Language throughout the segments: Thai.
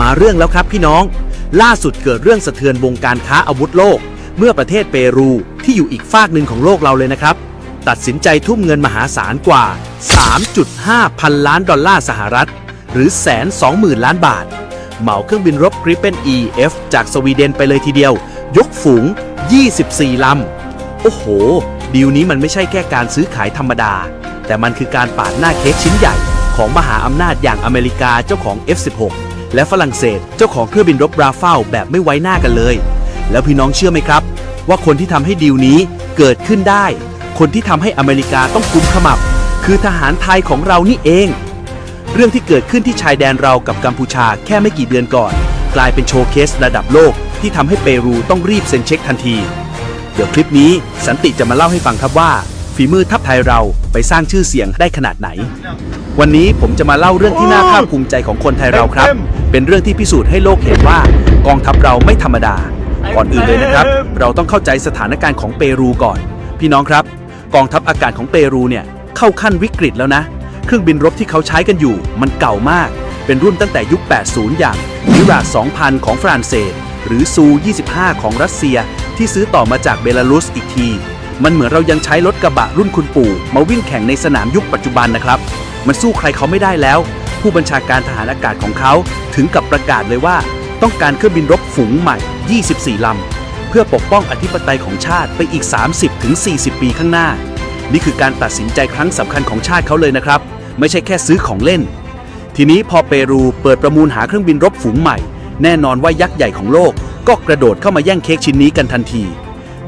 มาเรื่องแล้วครับพี่น้อง ล่าสุดเกิดเรื่องสะเทือนวงการค้าอาวุธโลก เมื่อประเทศเปรูที่อยู่อีกฝากหนึ่งของโลกเราเลยนะครับ ตัดสินใจทุ่มเงินมหาศาลกว่า 3.5 พันล้านดอลลาร์สหรัฐ หรือแสนสองหมื่นล้านบาท เหมาเครื่องบินรบ Gripen E-F จากสวีเดนไปเลยทีเดียว ยกฝูง 24 ลำ โอ้โห ดีลนี้มันไม่ใช่แค่การซื้อขายธรรมดา แต่มันคือการปาดหน้าเค้กชิ้นใหญ่ของมหาอำนาจอย่างอเมริกาเจ้าของ F16 และฝรั่งเศสเจ้าของเครื่องบินรบราฟาลแบบไม่ไว้หน้ากันเลย แล้วพี่น้องเชื่อไหมครับ ว่าคนที่ทำให้ดีลนี้เกิดขึ้นได้ คนที่ทำให้อเมริกาต้องกุมขมับ คือทหารไทยของเรานี่เอง เรื่องที่เกิดขึ้นที่ชายแดนเรากับกัมพูชาแค่ไม่กี่เดือนก่อน กลายเป็นโชว์เคสระดับโลกที่ทำให้เปรูต้องรีบเซ็นเช็คทันที เดี๋ยวคลิปนี้สันติจะมาเล่าให้ฟังครับว่า ฝีมือทัพไทยเราไปสร้างชื่อเสียงได้ขนาดไหน วันนี้ผมจะมาเล่าเรื่องที่น่าภาคภูมิใจของคนไทยเราครับ เป็นเรื่องที่พิสูจน์ให้โลกเห็นว่ากองทัพเราไม่ธรรมดา ก่อนอื่นเลยนะครับ เราต้องเข้าใจสถานการณ์ของเปรูก่อน พี่น้องครับ กองทัพอากาศของเปรูเนี่ยเข้าขั้นวิกฤตแล้วนะ เครื่องบินรบที่เขาใช้กันอยู่ มันเก่ามาก เป็นรุ่นตั้งแต่ยุค 80 อย่างมิราด2,000 ของฝรั่งเศส หรือซู 25 ของรัสเซีย ที่ซื้อต่อมาจากเบลารุสอีกที มันเหมือนเรายังใช้รถกระบะรุ่นคุณปู่ มาวิ่งแข่งในสนามยุคปัจจุบันนะครับ มันสู้ใครเขาไม่ได้แล้ว ผู้บัญชาการทหารอากาศของเขา ถึงกับประกาศเลยว่า ต้องการเครื่องบินรบฝูงใหม่ 24 ลำ เพื่อปกป้องอธิปไตยของชาติไปอีก 30-40 ปีข้างหน้า นี่คือการตัดสินใจครั้งสำคัญของชาติเขาเลยนะครับ ไม่ใช่แค่ซื้อของเล่น ทีนี้พอเปรูเปิดประมูลหาเครื่องบินรบฝูงใหม่ แน่นอนว่ายักษ์ใหญ่ของโลก ก็กระโดดเข้ามาแย่งเค้กชิ้นนี้กันทันที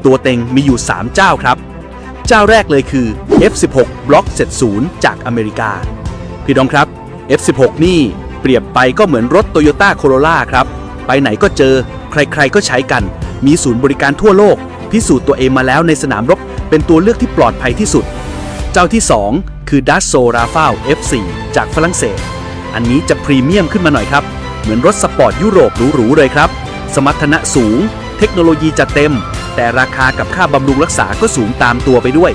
ตัวเต็งมีอยู่ 3 เจ้าครับ เจ้าแรกเลยคือ F16 Block 70 จากอเมริกา พี่น้องครับ F16 นี่เปรียบไปก็เหมือนรถ Toyota Corolla ครับ ไปไหนก็เจอ ใครๆก็ใช้กัน มีศูนย์บริการทั่วโลก พิสูจน์ตัวเองมาแล้วในสนามรบ เป็นตัวเลือกที่ปลอดภัยที่สุด เจ้าที่ 2 คือ Dassault Rafale F4 จากฝรั่งเศส อันนี้จะพรีเมียมขึ้นมาหน่อยครับ เหมือนรถสปอร์ตยุโรปหรูๆเลยครับ สมรรถนะสูง เทคโนโลยีจัดเต็ม แต่ราคากับค่าบำรุงรักษาก็สูงตามตัวไปด้วย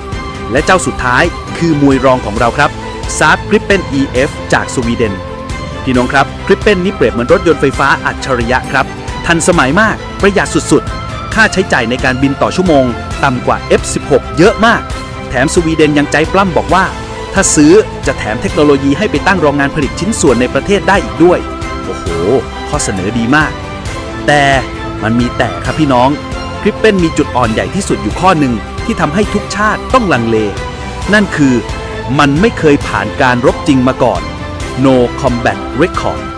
และเจ้าสุดท้ายคือมวยรองของเราครับ s a r p Gripen EF จากสวีเดน พี่น้องครับ Gripen นี่เปรียบเหมือนรถยนต์ไฟฟ้าอัจฉริยะครับ ทันสมัยมาก ประหยัดสุดๆ ค่าใช้จ่ายในการบินต่อชั่วโมง ต่ำกว่า F16 เยอะมาก แถมสวีเดนยังใจปล้ำบอกว่า ถ้าซื้อจะแถมเทคโนโลยีให้ไปตั้งโรงงานผลิตชิ้นส่วนในประเทศได้อีกด้วย โอ้โห ข้อเสนอดีมาก แต่มันมีแต่ครับพี่น้อง คริปเป้นมีจุดอ่อนใหญ่ที่สุดอยู่ข้อหนึ่งที่ทำให้ทุกชาติต้องลังเล นั่นคือ มันไม่เคยผ่านการรบจริงมาก่อน no combat record